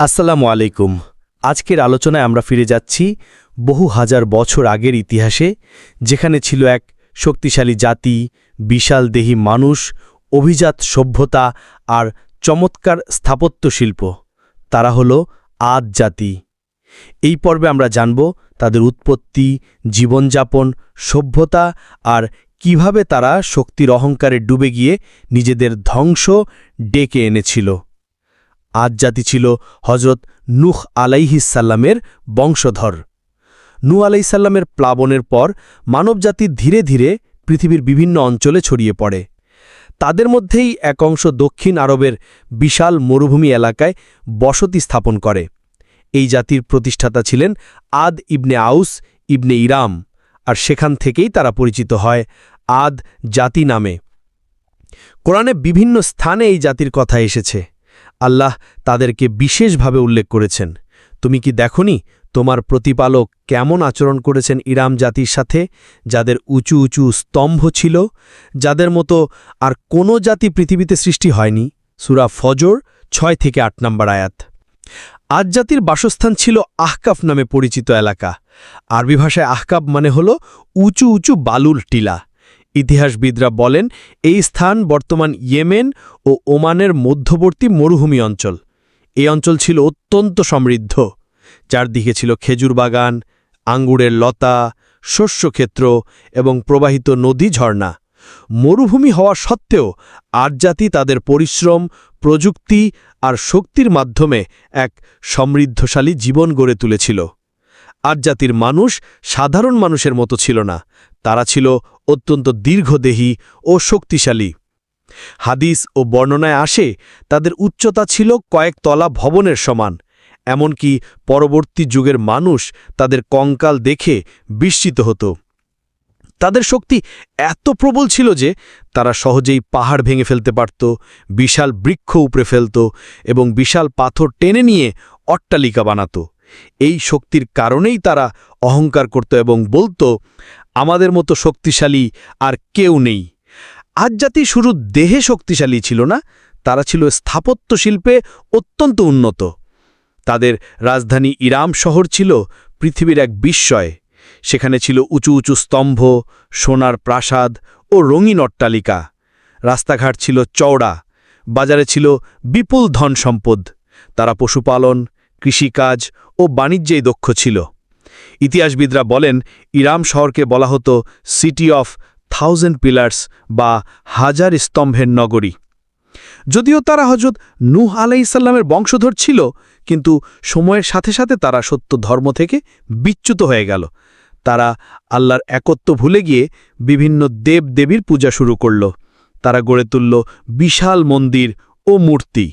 আসসালামু আলাইকুম। আজকের আলোচনায় আমরা ফিরে যাচ্ছি বহু হাজার বছর আগের ইতিহাসে, যেখানে ছিল এক শক্তিশালী জাতি, বিশাল দেহী মানুষ, অভিজাত সভ্যতা আর চমৎকার স্থাপত্য শিল্প। তারা হল আদ জাতি। এই পর্বে আমরা জানব তাদের উৎপত্তি, জীবনযাপন, সভ্যতা আর কীভাবে তারা শক্তির অহংকারে ডুবে গিয়ে নিজেদের ধ্বংস ডেকে এনেছিল। আজ জাতি ছিল হজরত নুহ আলাইহিসাল্লামের বংশধর। নু আলাইসাল্লামের প্লাবনের পর মানবজাতি ধীরে ধীরে পৃথিবীর বিভিন্ন অঞ্চলে ছড়িয়ে পড়ে। তাদের মধ্যেই এক অংশ দক্ষিণ আরবের বিশাল মরুভূমি এলাকায় বসতি স্থাপন করে। এই জাতির প্রতিষ্ঠাতা ছিলেন আদ ইবনে আউস ইবনে ইরাম, আর সেখান থেকেই তারা পরিচিত হয় আদ জাতি নামে। কোরআনে বিভিন্ন স্থানে এই জাতির কথা এসেছে। আল্লাহ তাদেরকে বিশেষভাবে উল্লেখ করেছেন। তুমি কি দেখনি তোমার প্রতিপালক কেমন আচরণ করেছেন ইরাম জাতির সাথে, যাদের উঁচু উঁচু স্তম্ভ ছিল, যাদের মতো আর কোনো জাতি পৃথিবীতে সৃষ্টি হয়নি? সুরা ফজর ছয় থেকে আট নম্বর আয়াত। আজ জাতির বাসস্থান ছিল আহকাফ নামে পরিচিত এলাকা। আরবি ভাষায় আহকাব মানে হল উঁচু উঁচু বালুর টিলা। ইতিহাসবিদরা বলেন, এই স্থান বর্তমান ইয়েমেন ও ওমানের মধ্যবর্তী মরুভূমি অঞ্চল। এই অঞ্চল ছিল অত্যন্ত সমৃদ্ধ। চারদিকে ছিল খেজুর বাগান, আঙ্গুরের লতা, শস্যক্ষেত্র এবং প্রবাহিত নদী ঝর্ণা। মরুভূমি হওয়া সত্ত্বেও আরজাতি তাদের পরিশ্রম, প্রযুক্তি আর শক্তির মাধ্যমে এক সমৃদ্ধশালী জীবন গড়ে তুলেছিল। আরজাতির মানুষ সাধারণ মানুষের মতো ছিল না। তারা ছিল অত্যন্ত দীর্ঘদেহী ও শক্তিশালী। হাদিস ও বর্ণনায় আসে, তাদের উচ্চতা ছিল কয়েক তলা ভবনের সমান, এমনকি পরবর্তী যুগের মানুষ তাদের কঙ্কাল দেখে বিস্মিত হতো। তাদের শক্তি এত প্রবল ছিল যে, তারা সহজেই পাহাড় ভেঙে ফেলতে পারত, বিশাল বৃক্ষ উপড়ে ফেলত এবং বিশাল পাথর টেনে নিয়ে অট্টালিকা বানাত। এই শক্তির কারণেই তারা অহংকার করত এবং বলতো আমাদের মতো শক্তিশালী আর কেউ নেই। আজ জাতি শুরু দেহে শক্তিশালী ছিল না, তারা ছিল স্থাপত্য শিল্পে অত্যন্ত উন্নত। তাদের রাজধানী ইরাম শহর ছিল পৃথিবীর এক বিস্ময়। সেখানে ছিল উঁচু উঁচু স্তম্ভ, সোনার প্রাসাদ ও রঙিন অট্টালিকা। রাস্তাঘাট ছিল চওড়া, বাজারে ছিল বিপুল ধন সম্পদ তারা পশুপালন, কৃষিকাজ ও বাণিজ্যেই দক্ষ ছিল। ইতিহাসবিদরা বলেন, ইরাম শহরকে বলা হতো সিটি অফ থাউজেন্ড পিলার্স বা হাজার স্তম্ভের নগরী যদিও তারা হজরত নূহ আলাইসাল্লামের বংশধর ছিল, কিন্তু সময়ের সাথে সাথে তারা সত্য ধর্ম থেকে বিচ্যুত হয়ে গেল। তারা আল্লাহর একত্ব ভুলে গিয়ে বিভিন্ন দেব দেবীর পূজা শুরু করল। তারা গড়ে তুলল বিশাল মন্দির ও মূর্তি।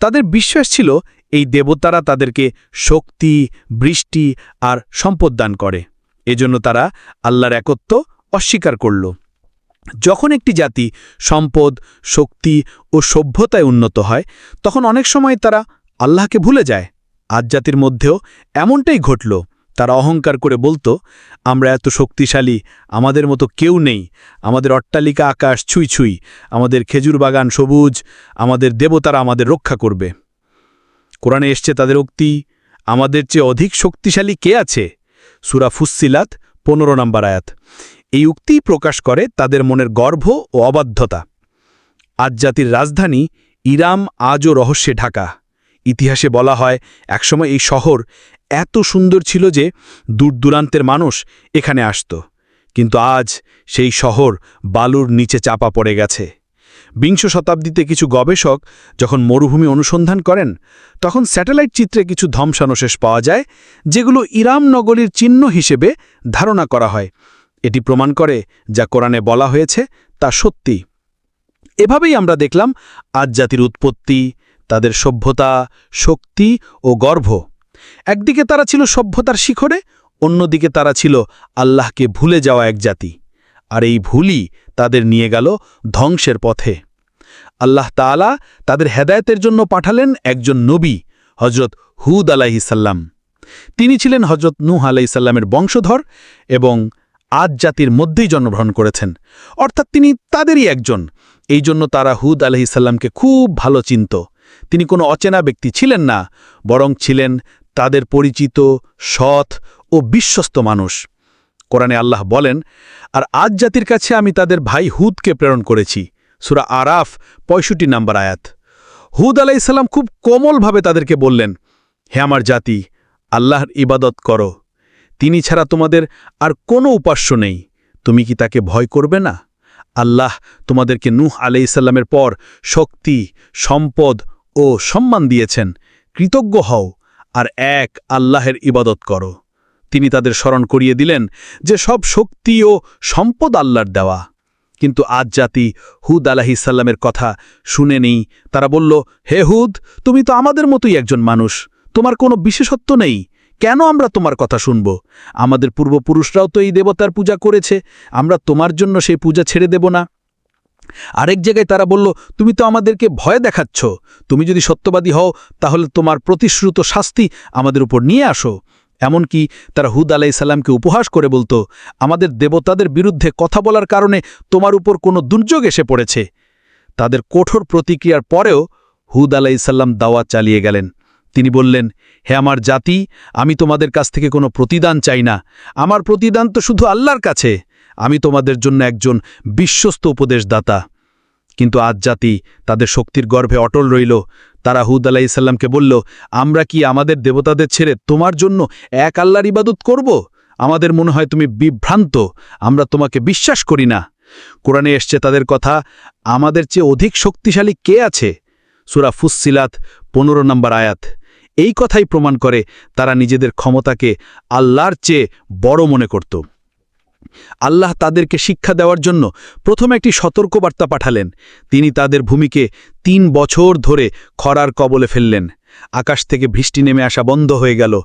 তাদের বিশ্বাস ছিল এই দেবতারা তাদেরকে শক্তি, বৃষ্টি আর সম্পদ দান করে। এজন্য তারা আল্লাহর একত্ব অস্বীকার করল। যখন একটি জাতি সম্পদ, শক্তি ও সভ্যতায় উন্নত হয়, তখন অনেক সময় তারা আল্লাহকে ভুলে যায়। আজ জাতির মধ্যেও এমনটাই ঘটল। তারা অহংকার করে বলতো, আমরা এত শক্তিশালী, আমাদের মতো কেউ নেই। আমাদের অট্টালিকা আকাশ ছুঁই ছুঁই, আমাদের খেজুর বাগান সবুজ, আমাদের দেবতারা আমাদের রক্ষা করবে। কোরআনে এসছে তাদের উক্তি, আমাদের চেয়ে অধিক শক্তিশালী কে আছে? সুরা ফুসিলাত পনেরো নম্বর আয়াত। এই উক্তিই প্রকাশ করে তাদের মনের গর্ভ ও অবাধ্যতা। আজ জাতির রাজধানী ইরাম আজও রহস্যে ঢাকা। ইতিহাসে বলা হয়, একসময় এই শহর এত সুন্দর ছিল যে দূরদূরান্তের মানুষ এখানে আসত। কিন্তু আজ সেই শহর বালুর নিচে চাপা পড়ে গেছে। বিংশ শতাব্দীতে কিছু গবেষক যখন মরুভূমি অনুসন্ধান করেন, তখন স্যাটেলাইট চিত্রে কিছু ধ্বংসানশেষ পাওয়া যায়, যেগুলো ইরাম নগরীর চিহ্ন হিসেবে ধারণা করা হয়। এটি প্রমাণ করে যা কোরআনে বলা হয়েছে, তা সত্যি। এভাবেই আমরা দেখলাম আজ জাতির উৎপত্তি, তাদের সভ্যতা, শক্তি ও গর্ভ। একদিকে তারা ছিল সভ্যতার শিখরে, অন্যদিকে তারা ছিল আল্লাহকে ভুলে যাওয়া এক জাতি। আর এই ভুলই তাদের নিয়ে গেল ধ্বংসের পথে। আল্লাহ তাআলা তাদের হেদায়তের জন্য পাঠালেন একজন নবী হজরত হুদ আলাইসাল্লাম তিনি ছিলেন হজরত নূহ আলাইসাল্লামের বংশধর এবং আজ জাতির মধ্যেই জন্মগ্রহণ করেছেন। অর্থাৎ তিনি তাদেরই একজন। এই জন্য তারা হুদ আলহিসাল্লামকে খুব ভালো চিনত। তিনি কোনো অচেনা ব্যক্তি ছিলেন না, বরং ছিলেন তাদের পরিচিত, সৎ ও বিশ্বস্ত মানুষ। কোরআনে আল্লাহ বলেন, আর আজ জাতির কাছে আমি তাদের ভাই হুদকে প্রেরণ করেছি। সুরা আরাফ, পঁয়ষট্টি নাম্বার আয়াত। হুদ আলাইসাল্লাম খুব কোমলভাবে তাদেরকে বললেন, হে আমার জাতি, আল্লাহর ইবাদত করো। তিনি ছাড়া তোমাদের আর কোনো উপাস্য নেই। তুমি কি তাকে ভয় করবে না? আল্লাহ তোমাদেরকে নূহ আলাইসাল্লামের পর শক্তি, সম্পদ ও সম্মান দিয়েছেন। কৃতজ্ঞ হও আর এক আল্লাহের ইবাদত করো। তিনি তাদের স্মরণ করিয়ে দিলেন যে সব শক্তি ও সম্পদ আল্লাহর দেওয়া। কিন্তু আজ জাতি হুদ আলাহিসাল্লামের কথা শুনে নেই। তারা বলল, হে হুদ, তুমি তো আমাদের মতোই একজন মানুষ। তোমার কোনো বিশেষত্ব নেই। কেন আমরা তোমার কথা শুনব? আমাদের পূর্বপুরুষরাও তো এই দেবতার পূজা করেছে। আমরা তোমার জন্য সেই পূজা ছেড়ে দেব না। আরেক জায়গায় তারা বলল, তুমি তো আমাদেরকে ভয় দেখাচ্ছ। তুমি যদি সত্যবাদী হও, তাহলে তোমার প্রতিশ্রুত শাস্তি আমাদের উপর নিয়ে আসো। এমনকি তারা হুদ আলাইসাল্লামকে উপহাস করে বলতো, আমাদের দেবতাদের বিরুদ্ধে কথা বলার কারণে তোমার উপর কোনো দুর্যোগ এসে পড়েছে। তাদের কঠোর প্রতিক্রিয়ার পরেও হুদ আলাইসাল্লাম দাওয়াত চালিয়ে গেলেন। তিনি বললেন, হে আমার জাতি, আমি তোমাদের কাছ থেকে কোনো প্রতিদান চাই না। আমার প্রতিদান তো শুধু আল্লাহর কাছে। আমি তোমাদের জন্য একজন বিশ্বস্ত উপদেশদাতা। কিন্তু আজ জাতি তাদের শক্তির গর্ভে অটল রইল। তারা হুদ আলাইসাল্লামকে বলল, আমরা কি আমাদের দেবতাদের ছেড়ে তোমার জন্য এক আল্লাহর ইবাদত করব? আমাদের মনে হয় তুমি বিভ্রান্ত, আমরা তোমাকে বিশ্বাস করি না। কোরআনে এসছে তাদের কথা, আমাদের চেয়ে অধিক শক্তিশালী কে আছে? সুরা ফুসসিলাত পনেরো নম্বর আয়াত। এই কথাই প্রমাণ করে তারা নিজেদের ক্ষমতাকে আল্লাহর চেয়ে বড় মনে করত। আল্লাহ তাদেরকে শিক্ষা দেওয়ার জন্য প্রথম একটি সতর্কবার্তা পাঠালেন। তিনি তাদের ভূমিকে তিন বছর ধরে খরার কবলে ফেললেন। আকাশ থেকে বৃষ্টি নেমে আসা বন্ধ হয়ে গেল।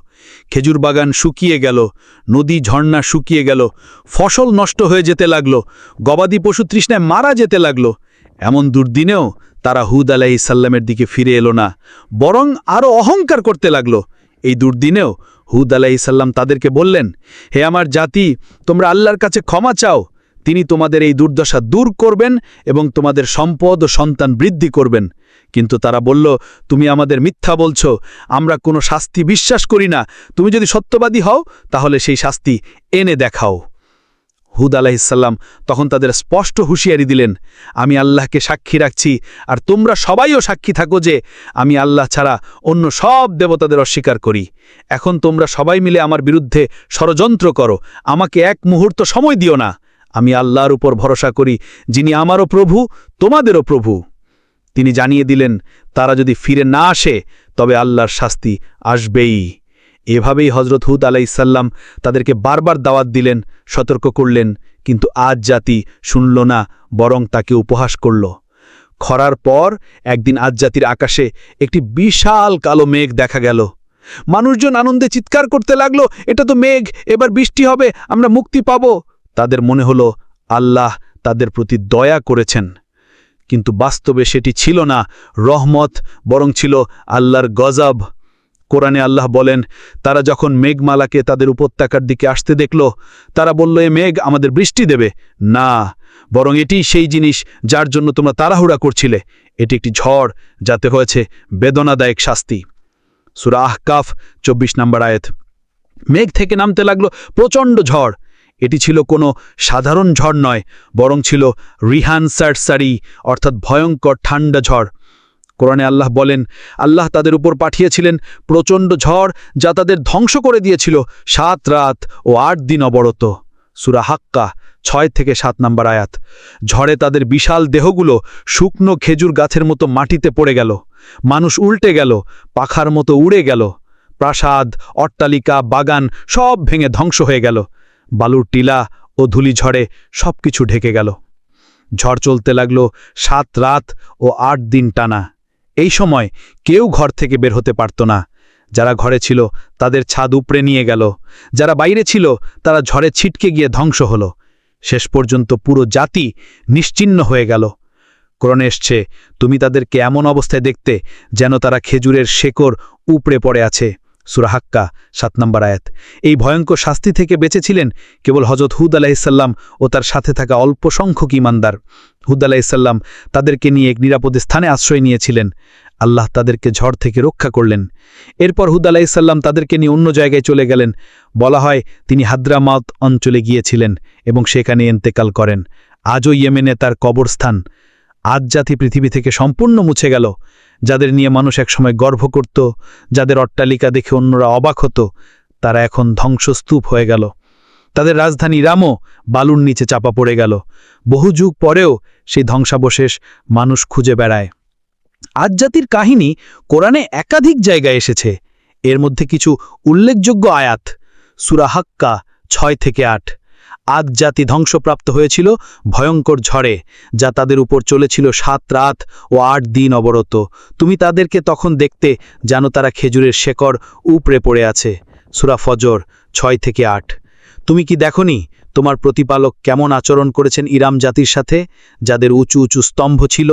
খেজুর বাগান শুকিয়ে গেল। নদী ঝর্ণা শুকিয়ে গেল। ফসল নষ্ট হয়ে যেতে লাগল। গবাদি পশু তৃষ্ণায় মারা যেতে লাগল। এমন দুর্দিনেও তারা হুদ আলাহি সাল্লামের দিকে ফিরে এলো না। বরং আরও অহংকার করতে লাগল। এই দুর্দিনেও হুদ আলাইসাল্লাম তাদেরকে বললেন, হে আমার জাতি, তোমরা আল্লাহর কাছে ক্ষমা চাও। তিনি তোমাদের এই দুর্দশা দূর করবেন এবং তোমাদের সম্পদ ও সন্তান বৃদ্ধি করবেন। কিন্তু তারা বলল, তুমি আমাদের মিথ্যা বলছ। আমরা কোনো শাস্তি বিশ্বাস করি না। তুমি যদি সত্যবাদী হও, তাহলে সেই শাস্তি এনে দেখাও। হুদ আলাহিসাল্লাম তখন তাদের স্পষ্ট হুঁশিয়ারি দিলেন, আমি আল্লাহকে সাক্ষী রাখছি, আর তোমরা সবাইও সাক্ষী থাকো যে আমি আল্লাহ ছাড়া অন্য সব দেবতাদের অস্বীকার করি। এখন তোমরা সবাই মিলে আমার বিরুদ্ধে ষড়যন্ত্র করো, আমাকে এক মুহূর্ত সময় দিও না। আমি আল্লাহর উপর ভরসা করি, যিনি আমারও প্রভু, তোমাদেরও প্রভু। তিনি জানিয়ে দিলেন, তারা যদি ফিরে না আসে, তবে আল্লাহর শাস্তি আসবেই। এভাবেই হজরত হুদ আলাইসাল্লাম তাদেরকে বারবার দাওয়াত দিলেন, সতর্ক করলেন, কিন্তু আজ জাতি শুনল না, বরং তাকে উপহাস করল। খরার পর একদিন আজ জাতির আকাশে একটি বিশাল কালো মেঘ দেখা গেল। মানুষজন আনন্দে চিৎকার করতে লাগল, এটা তো মেঘ, এবার বৃষ্টি হবে, আমরা মুক্তি পাব। তাদের মনে হলো, আল্লাহ তাদের প্রতি দয়া করেছেন। কিন্তু বাস্তবে সেটি ছিল না, রহমত বরং ছিল আল্লাহর গজব। কোরআনে আল্লাহ বলেন, তারা যখন মেঘমালাকে তাদের উপত্যকার দিকে আসতে দেখল, তারা বলল, এ মেঘ আমাদের বৃষ্টি দেবে। না, বরং এটি সেই জিনিস যার জন্য তোমরা তাড়াহুড়া করছিলে। এটি একটি ঝড়, যাতে হয়েছে বেদনাদায়ক শাস্তি। সুরা আহকাফ, চব্বিশ নম্বর আয়েত। মেঘ থেকে নামতে লাগল প্রচণ্ড ঝড়। এটি ছিল কোনো সাধারণ ঝড় নয়, বরং ছিল রিহান সারসারি, অর্থাৎ ভয়ঙ্কর ঠান্ডা ঝড়। কোরআনে আল্লাহ বলেন, আল্লাহ তাদের উপর পাঠিয়েছিলেন প্রচণ্ড ঝড় যা তাদের ধ্বংস করে দিয়েছিল সাত রাত ও আট দিন অবরত। সুরা হাক্কা ছয় থেকে সাত নাম্বার আয়াত। ঝড়ে তাদের বিশাল দেহগুলো শুকনো খেজুর গাছের মতো মাটিতে পড়ে গেল। মানুষ উল্টে গেল, পাখার মতো উড়ে গেল। প্রাসাদ, অট্টালিকা, বাগান সব ভেঙে ধ্বংস হয়ে গেল। বালুর টিলা ও ধুলি ঝড়ে সব কিছু ঢেকে গেল। ঝড় চলতে লাগল সাত রাত ও আট দিন টানা। এই সময় কেউ ঘর থেকে বের হতে পারত না। যারা ঘরে ছিল, তাদের ছাদ উপড়ে নিয়ে গেল। যারা বাইরে ছিল, তারা ঝড়ে ছিটকে গিয়ে ধ্বংস হল। শেষ পর্যন্ত পুরো জাতি নিশ্চিন্ন হয়ে গেল। ক্রণে এসছে, তুমি তাদেরকে এমন অবস্থায় দেখতে যেন তারা খেজুরের শেকড় উপড়ে পড়ে আছে। সুরাহাক্কা সাত নম্বর আয়াত। এই ভয়ঙ্কর শাস্তি থেকে বেঁচেছিলেন কেবল হজরত হুদ আলাহিসাল্লাম ও তার সাথে থাকা অল্প সংখ্যক ইমানদার হুদ আলাইসাল্লাম তাদেরকে নিয়ে এক নিরাপদে স্থানে আশ্রয় নিয়েছিলেন। আল্লাহ তাদেরকে ঝড় থেকে রক্ষা করলেন। এরপর হুদ আলাইসাল্লাম তাদেরকে নিয়ে অন্য জায়গায় চলে গেলেন। বলা হয়, তিনি হাদ্রামাত অঞ্চলে গিয়েছিলেন এবং সেখানে এন্তেকাল করেন। আজও ইয়েমেনে তার কবরস্থান। আজ জাতি পৃথিবী থেকে সম্পূর্ণ মুছে গেল। যাদের নিয়ে মানুষ একসময় গর্ব করত, যাদের অট্টালিকা দেখে অন্যরা অবাক হতো, তারা এখন ধ্বংসস্তূপ হয়ে গেল। তাদের রাজধানী রামও বালুর নিচে চাপা পড়ে গেল। বহু যুগ পরেও সেই ধ্বংসাবশেষ মানুষ খুঁজে বেড়ায়। আজ জাতির কাহিনী কোরআনে একাধিক জায়গায় এসেছে। এর মধ্যে কিছু উল্লেখযোগ্য আয়াত সুরাহাক্কা ছয় থেকে আট। আদ জাতি ধ্বংসপ্রাপ্ত হয়েছিল ভয়ঙ্কর ঝড়ে, যা তাদের উপর চলেছিল সাত রাত ও আট দিন অবরত তুমি তাদেরকে তখন দেখতে যেন তারা খেজুরের শেকড় উপড়ে পড়ে আছে। সুরা ফজর ছয় থেকে আট। তুমি কি দেখনি তোমার প্রতিপালক কেমন আচরণ করেছেন ইরাম জাতির সাথে যাদের উঁচু উঁচু স্তম্ভ ছিল